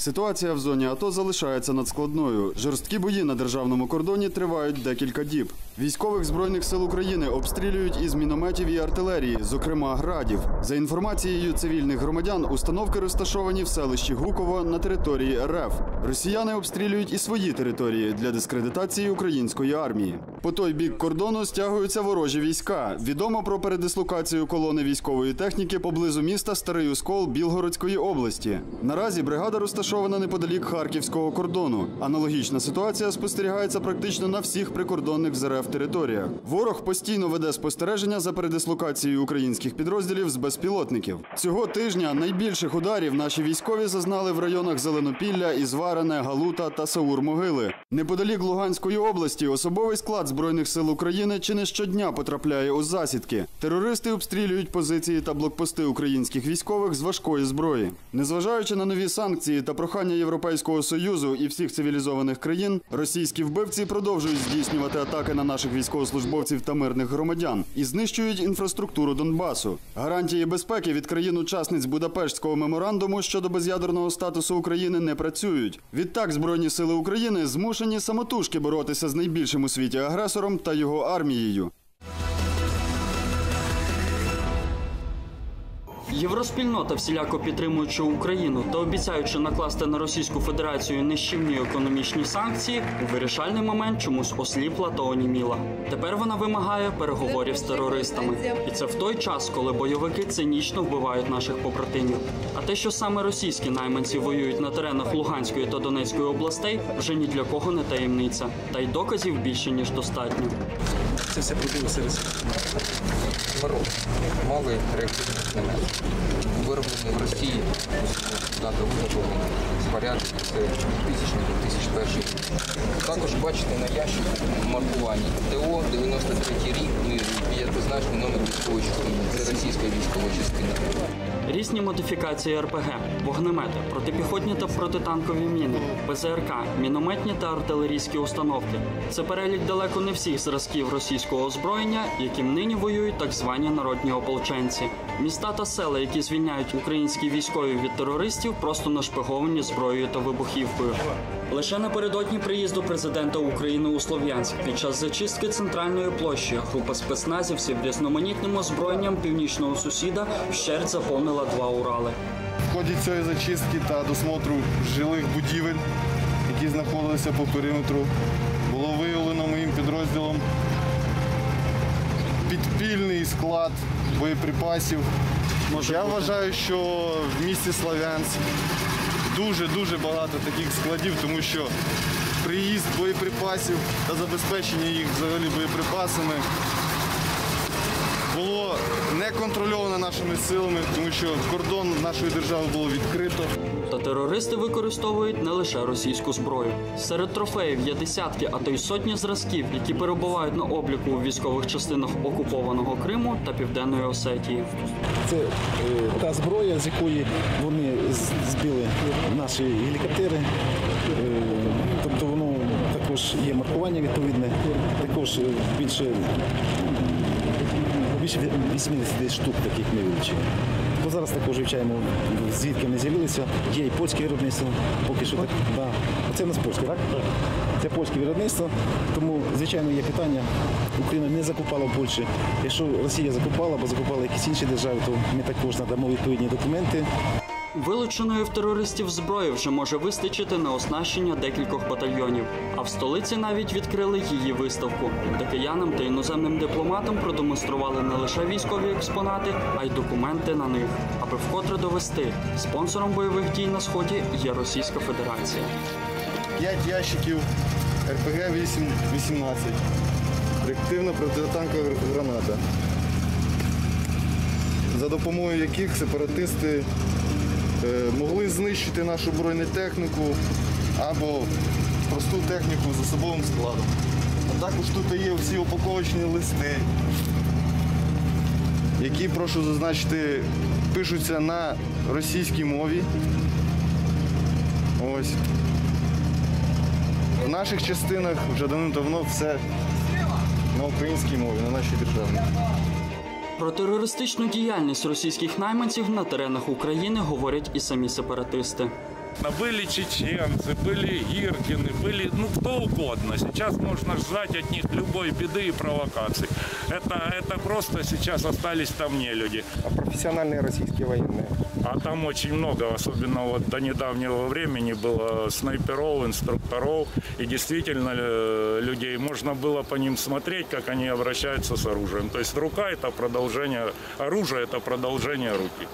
Ситуація в зоні АТО залишається надскладною. Жорсткі бої на державному кордоні тривають декілька діб. Військових збройних сил України обстрілюють із мінометів і артилерії, зокрема градів. За інформацією цивільних громадян, установки розташовані в селищі Гуково на території РФ. Росіяни обстрілюють і свої території для дискредитації української армії. По той бік кордону стягуються ворожі війська. Відомо про передислокацію колони військової техніки поблизу міста Старий Оскол Білгородської області. Наразі бригада розташована неподалік харківського кордону. Аналогічна ситуація спостерігається практично на всіх прикордонних з РФ територіях. Ворог постійно веде спостереження за передислокацією українських підрозділів з безпілотників. Цього тижня найбільших ударів наші військові зазнали в районах Зеленопілля, Ізварене, Галута та Саур-Могили. Неподалік Луганської області особовий склад збройних сил України чи не щодня потрапляє у засідки. Терористи обстрілюють позиції та блокпости українських військових з важкої зброї. Незважаючи на нові санкції та прохання Європейського союзу і всіх цивілізованих країн, російські вбивці продовжують здійснювати атаки на наших військовослужбовців та мирних громадян і знищують інфраструктуру Донбасу. Гарантії безпеки від країн-учасниць Будапештського меморандуму щодо без'ядерного статусу України не працюють. Відтак збройні сили України змушені самотужки боротися з найбільшим у світі агресором та його армією. Євроспільнота, всіляко підтримуючи Україну та обіцяючи накласти на Російську Федерацію нищівні економічні санкції, у вирішальний момент чомусь осліпла та оніміла. Тепер вона вимагає переговорів з терористами, і це в той час, коли бойовики цинічно вбивають наших побратимів. А те, що саме російські найманці воюють на теренах Луганської та Донецької областей, вже ні для кого не таємниця, та й доказів більше ніж достатньо. Це все пробилося Марок. Малий реактивний снаряд. Вироблений в Росії, дата виготовлення, спорядження, це 2000-2001 рік. Також бачите на ящику маркування ТО 93 рік, ну п'ятизначний номер військової частини. Це російська військова частина. Різні модифікації РПГ, вогнемети, протипіхотні та протитанкові міни, ПЗРК, мінометні та артилерійські установки. Це перелік далеко не всіх зразків російського озброєння, яким нині воюють так звані народні ополченці. Міста та села, які звільняють українські військові від терористів, просто нашпиговані зброєю та вибухівкою. Лише напередодні приїзду президента України у Слов'янськ під час зачистки центральної площі група спецназівців різноманітним озброєнням північного сусіда вщерть заповнила два Урали. В ході цієї зачистки та досмотру жилих будівель, які знаходилися по периметру, було виявлено моїм підрозділом підпільний склад боєприпасів. Я вважаю, що в місті Слов'янськ дуже-дуже багато таких складів, тому що приїзд боєприпасів та забезпечення їх взагалі боєприпасами не контрольовано нашими силами, тому що кордон нашої держави було відкрито. Та терористи використовують не лише російську зброю. Серед трофеїв є десятки, а то й сотні зразків, які перебувають на обліку у військових частинах окупованого Криму та Південної Осетії. Це е, та зброя, з якої вони збили наші гелікоптери. Е, тобто воно також є маркування відповідне, також е, більше, більше 80 штук таких ми вивчили. Бо зараз також вивчаємо, звідки вони з'явилися. Є і польське виробництво, поки що так. Да. Це в нас польське, так? Це польське виробництво, тому, звичайно, є питання. Україна не закупала в Польщі. Якщо Росія закупала, або закупала якісь інші держави, то ми також надамо відповідні документи. Вилученої в терористів зброї вже може вистачити на оснащення декількох батальйонів. А в столиці навіть відкрили її виставку, де киянам та іноземним дипломатам продемонстрували не лише військові експонати, а й документи на них, аби вкотре довести спонсором бойових дій на сході є Російська Федерація. 5 ящиків РПГ 8-18. Реактивна протитанкова граната. За допомогою яких сепаратисти могли знищити нашу бронетехніку або просту техніку з особовим складом. А також тут є всі упаковочні листи, які, прошу зазначити, пишуться на російській мові. Ось. В наших частинах вже давно все на українській мові, на нашій державній. Про терористичну діяльність російських найманців на теренах України говорять і самі сепаратисти. Были чеченцы, были Иркины, были ну кто угодно. Сейчас можно ждать от них любой беды и провокаций. Это, это просто сейчас остались там не люди. А профессиональные российские военные. А там очень много, особенно вот до недавнего времени было снайперов, инструкторов. И действительно э, людей можно было по ним смотреть, как они обращаются с оружием. То есть рука это продолжение, оружие это продолжение руки.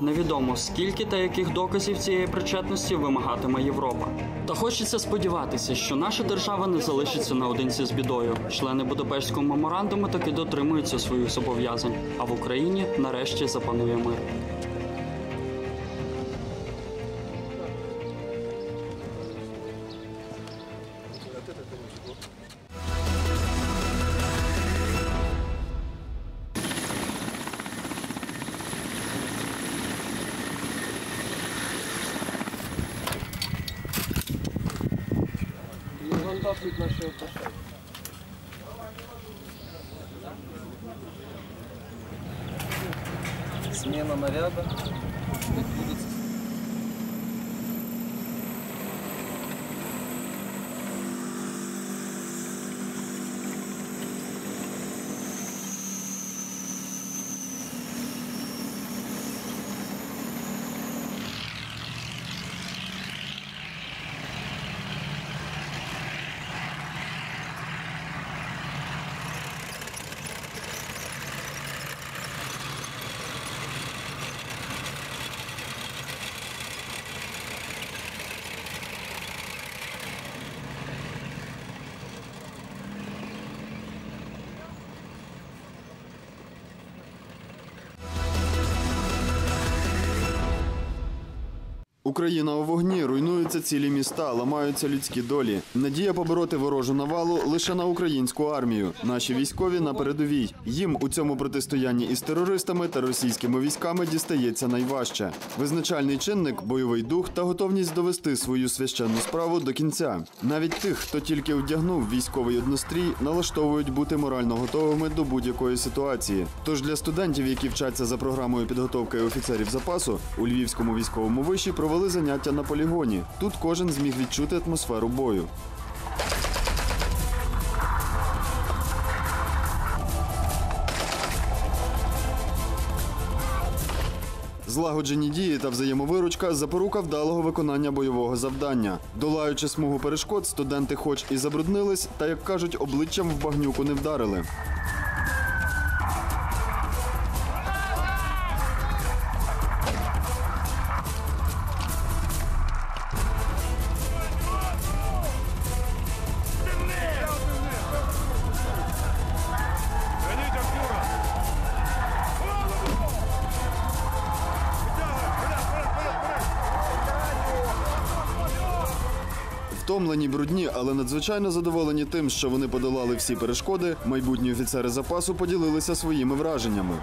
Невідомо скільки та яких доказів цієї причетності вимагатиме Європа. Та хочеться сподіватися, що наша держава не залишиться наодинці з бідою. Члени Будапештського меморандуму таки дотримуються своїх зобов'язань, а в Україні нарешті запанує мир. Смена наряда. Україна у вогні, руйнуються цілі міста, ламаються людські долі. Надія побороти ворожу навалу лише на українську армію. Наші військові на передовій. Їм у цьому протистоянні із терористами та російськими військами дістається найважче. Визначальний чинник бойовий дух та готовність довести свою священну справу до кінця. Навіть тих, хто тільки вдягнув військовий однострій, налаштовують бути морально готовими до будь-якої ситуації. Тож для студентів, які вчаться за програмою підготовки офіцерів запасу, у Львівському військовому виші провели заняття на полігоні. Тут кожен зміг відчути атмосферу бою. Злагоджені дії та взаємовиручка запорука вдалого виконання бойового завдання. Долаючи смугу перешкод, студенти, хоч і забруднились, та як кажуть, обличчям в багнюку не вдарили. Втомлені, брудні, але надзвичайно задоволені тим, що вони подолали всі перешкоди. Майбутні офіцери запасу поділилися своїми враженнями.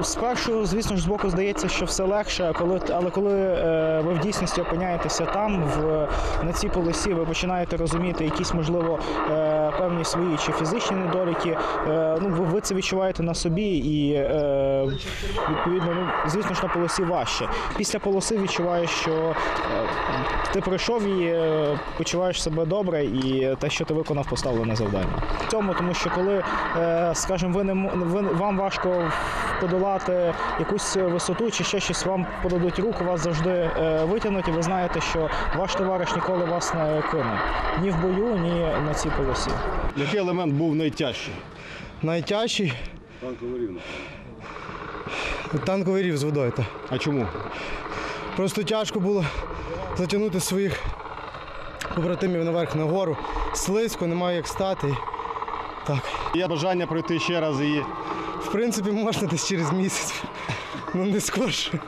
Спершу, звісно ж, збоку здається, що все легше, коли але коли е, ви в дійсності опиняєтеся там, в на цій полосі, ви починаєте розуміти якісь, можливо, е, певні свої чи фізичні недоліки. Е, ну, ви, це відчуваєте на собі, і відповідно, ну, звісно ж, на полосі важче. Після полоси відчуваєш, що ти пройшов і почуваєш себе добре, і те, що ти виконав поставлене завдання. В цьому, тому що коли, скажімо, ви не ви, вам важко подолати якусь висоту чи ще щось, вам подадуть руку, вас завжди е, витягнуть, і ви знаєте, що ваш товариш ніколи вас не кине ні в бою, ні на цій полосі. Який елемент був найтяжчий? Найтяжчий Танковий рівно. танковий рів з водою. та. А чому? Просто тяжко було затягнути своїх побратимів наверх на гору. Слизько, немає як стати. Так. Є бажання пройти ще раз її. В принципі, можна десь через місяць. Ну не скорше.